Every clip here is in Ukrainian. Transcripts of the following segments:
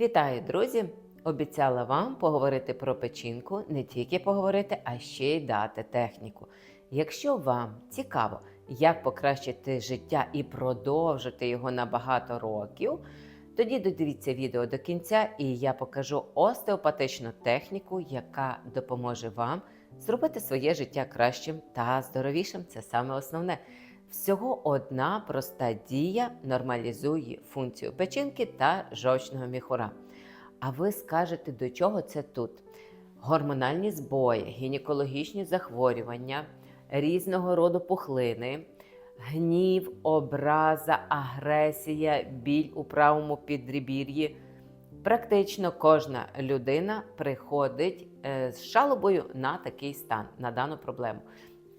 Вітаю, друзі! Обіцяла вам поговорити про печінку, не тільки поговорити, а ще й дати техніку. Якщо вам цікаво, як покращити життя і продовжити його на багато років, тоді додивіться відео до кінця, і я покажу остеопатичну техніку, яка допоможе вам зробити своє життя кращим та здоровішим. Це саме основне. Всього одна проста дія нормалізує функцію печінки та жовчного міхура. А ви скажете, до чого це тут? Гормональні збої, гінекологічні захворювання, різного роду пухлини, гнів, образа, агресія, біль у правому підрібір'ї. Практично кожна людина приходить е, з жалобою на такий стан, на дану проблему.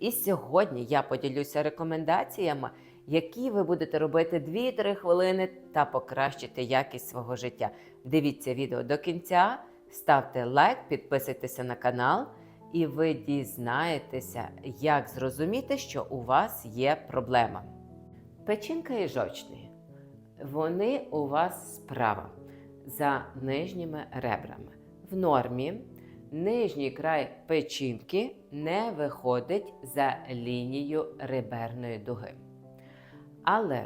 І сьогодні я поділюся рекомендаціями, які ви будете робити 2-3 хвилини та покращити якість свого життя. Дивіться відео до кінця, ставте лайк, підписуйтеся на канал, і ви дізнаєтеся, як зрозуміти, що у вас є проблема. Печінка і жовчний. Вони у вас справа за нижніми ребрами. В нормі нижній край печінки не виходить за лінію реберної дуги. Але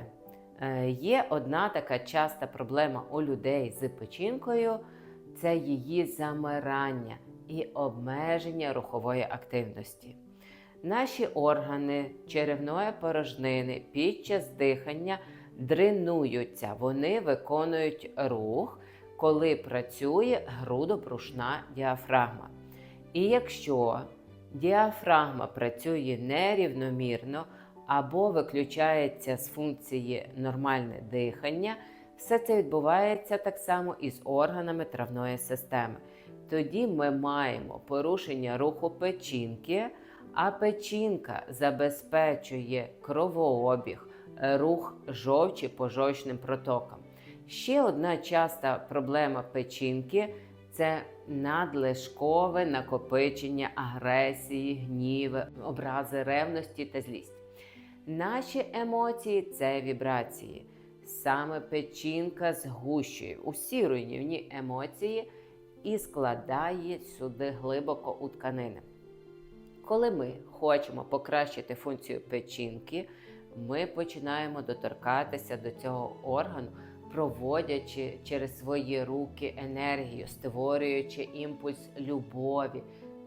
е, є одна така часта проблема у людей з печінкою це її замирання і обмеження рухової активності. Наші органи черевної порожнини під час дихання дренуються, вони виконують рух, коли працює грудопрушна діафрагма. І якщо діафрагма працює нерівномірно або виключається з функції нормальне дихання, все це відбувається так само і з органами травної системи. Тоді ми маємо порушення руху печінки, а печінка забезпечує кровообіг, рух жовчі по жовчним протокам. Ще одна часта проблема печінки це надлишкове накопичення агресії, гніви, образи ревності та злість. Наші емоції це вібрації. Саме печінка згущує усі руйнівні емоції і складає сюди глибоко у тканини. Коли ми хочемо покращити функцію печінки, ми починаємо доторкатися до цього органу, проводячи через свої руки енергію, створюючи імпульс любові,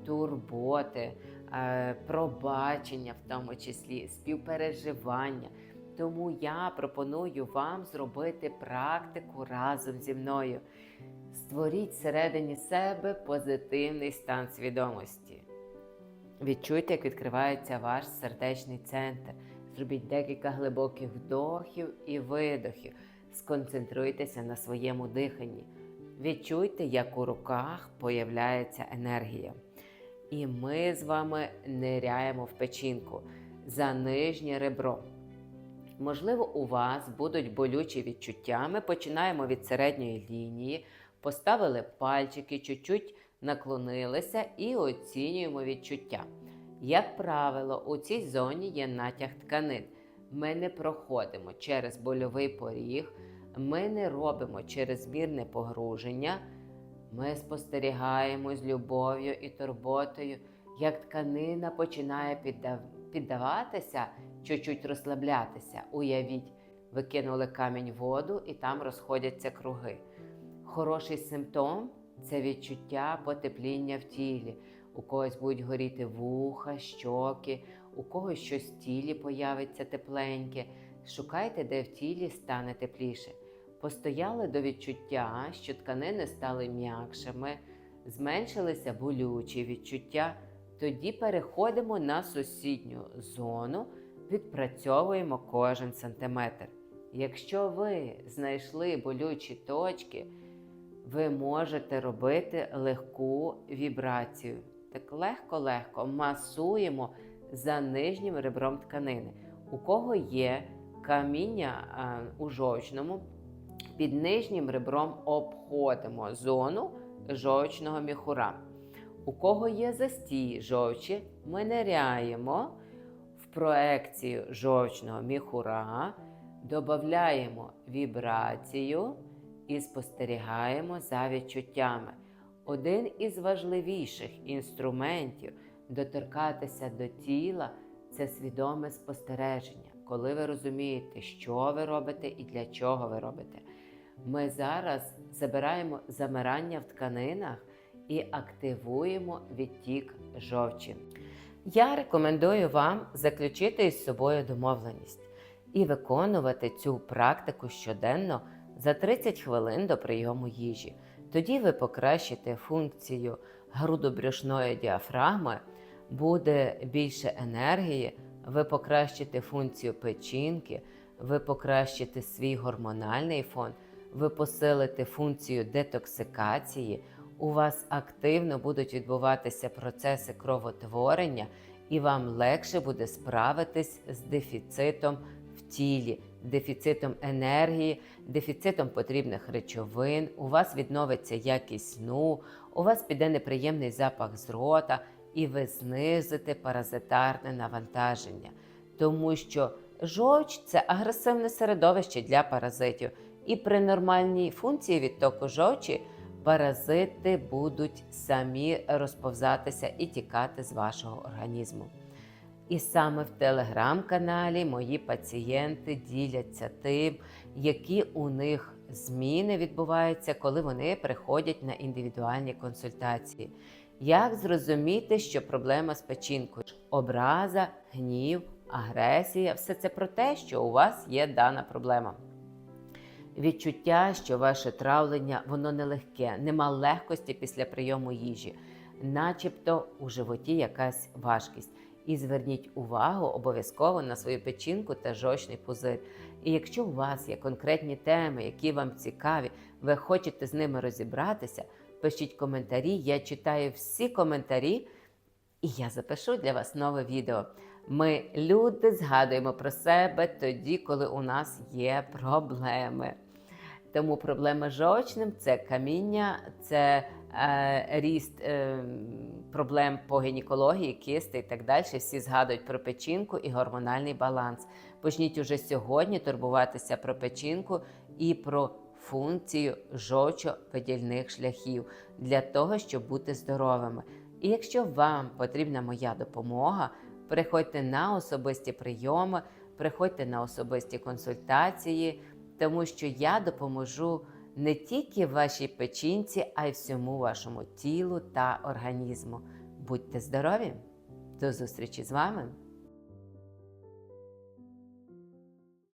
турботи, е, пробачення, в тому числі співпереживання. Тому я пропоную вам зробити практику разом зі мною. Створіть всередині себе позитивний стан свідомості. Відчуйте, як відкривається ваш сердечний центр. Зробіть декілька глибоких вдохів і видохів. Сконцентруйтеся на своєму диханні. Відчуйте, як у руках появляється енергія. І ми з вами ниряємо в печінку за нижнє ребро. Можливо, у вас будуть болючі відчуття. Ми починаємо від середньої лінії, поставили пальчики, чуть-чуть наклонилися і оцінюємо відчуття. Як правило, у цій зоні є натяг тканин. Ми не проходимо через больовий поріг, ми не робимо чрезмірне погруження. Ми спостерігаємо з любов'ю і турботою, як тканина починає піддав... піддаватися, чуть-чуть розслаблятися. Уявіть, ви кинули камінь в воду і там розходяться круги. Хороший симптом це відчуття потепління в тілі. У когось будуть горіти вуха, щоки, у когось щось в тілі появиться тепленьке. Шукайте, де в тілі стане тепліше. Постояли до відчуття, що тканини стали м'якшими, зменшилися болючі відчуття. Тоді переходимо на сусідню зону, відпрацьовуємо кожен сантиметр. Якщо ви знайшли болючі точки, ви можете робити легку вібрацію. Так легко-легко масуємо за нижнім ребром тканини. У кого є каміння а, у жовчному, під нижнім ребром обходимо зону жовчного міхура. У кого є застій жовчі, ми ниряємо в проекцію жовчного міхура, додаємо вібрацію і спостерігаємо за відчуттями. Один із важливіших інструментів доторкатися до тіла це свідоме спостереження, коли ви розумієте, що ви робите і для чого ви робите. Ми зараз забираємо замирання в тканинах і активуємо відтік жовчі. Я рекомендую вам заключити із собою домовленість і виконувати цю практику щоденно за 30 хвилин до прийому їжі. Тоді ви покращите функцію грудобрюшної діафрагми, буде більше енергії, ви покращите функцію печінки, ви покращите свій гормональний фон, ви посилите функцію детоксикації, у вас активно будуть відбуватися процеси кровотворення, і вам легше буде справитись з дефіцитом в тілі, дефіцитом енергії, дефіцитом потрібних речовин, у вас відновиться якість сну, у вас піде неприємний запах з рота, і ви знизите паразитарне навантаження, тому що жовч це агресивне середовище для паразитів, і при нормальній функції відтоку жовчі паразити будуть самі розповзатися і тікати з вашого організму. І саме в телеграм-каналі мої пацієнти діляться тим, які у них зміни відбуваються, коли вони приходять на індивідуальні консультації. Як зрозуміти, що проблема з печінкою? Образа, гнів, агресія все це про те, що у вас є дана проблема. Відчуття, що ваше травлення воно нелегке, нема легкості після прийому їжі, начебто у животі якась важкість. І зверніть увагу обов'язково на свою печінку та жовчний пузир. І якщо у вас є конкретні теми, які вам цікаві, ви хочете з ними розібратися, пишіть коментарі. Я читаю всі коментарі, і я запишу для вас нове відео. Ми, люди, згадуємо про себе тоді, коли у нас є проблеми. Тому проблема з жовчним це каміння, це е, ріст е, проблем по гінекології, кисти і так далі. Всі згадують про печінку і гормональний баланс. Почніть уже сьогодні турбуватися про печінку і про функцію жовчовидільних шляхів для того, щоб бути здоровими. І якщо вам потрібна моя допомога, приходьте на особисті прийоми, приходьте на особисті консультації, тому що я допоможу не тільки вашій печінці, а й всьому вашому тілу та організму. Будьте здорові! До зустрічі з вами!